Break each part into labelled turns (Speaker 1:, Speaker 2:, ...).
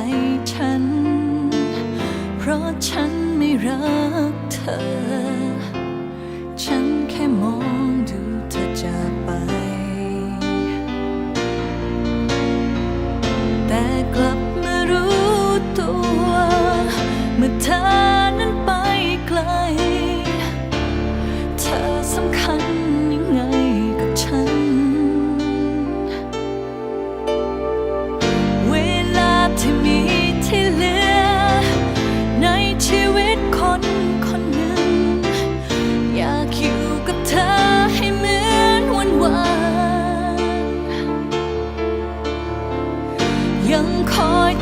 Speaker 1: ใจฉัน เพราะฉันไม่รักเธอ ฉันแค่มองดูเธอจากไป แต่กลับ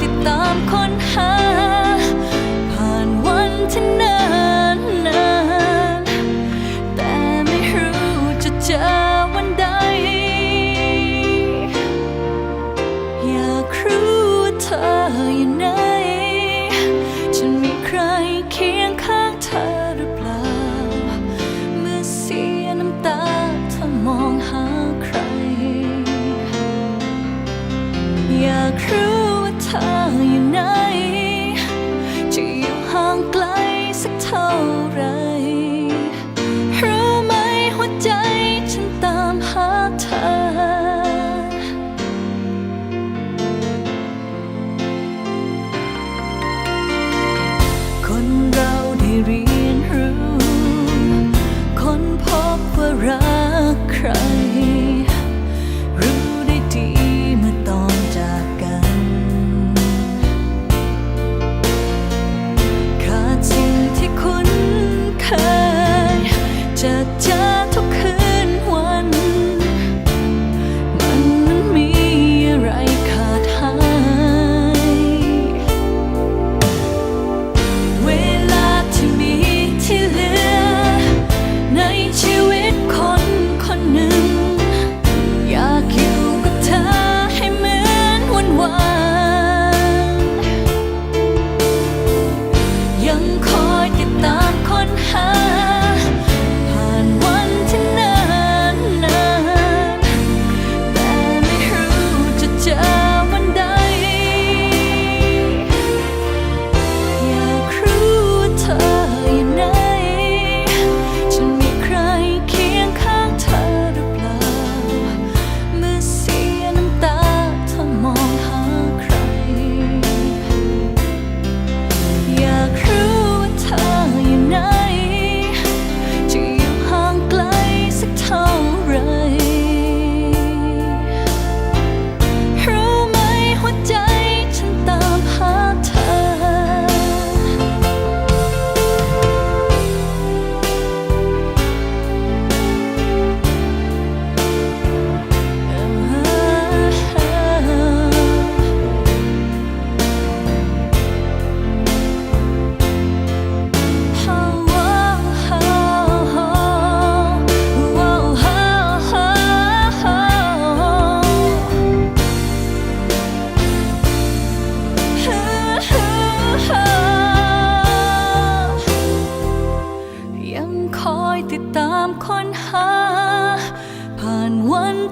Speaker 1: ติดตามค้นหา ผ่านวันที่นานนานแต่ไม่รู้จะเจอวันใด อยากรู้ว่าเธออยู่ไหน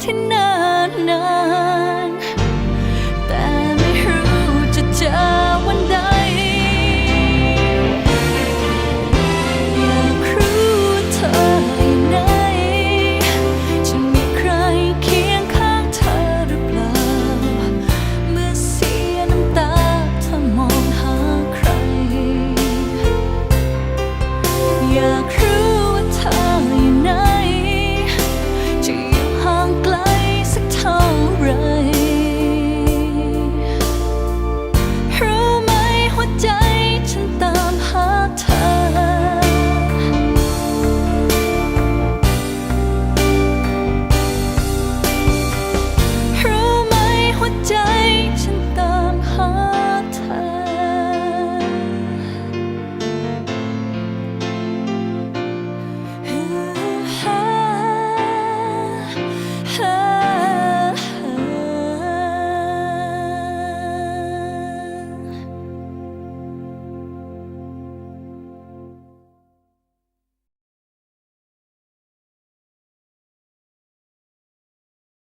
Speaker 1: ที่นานนาน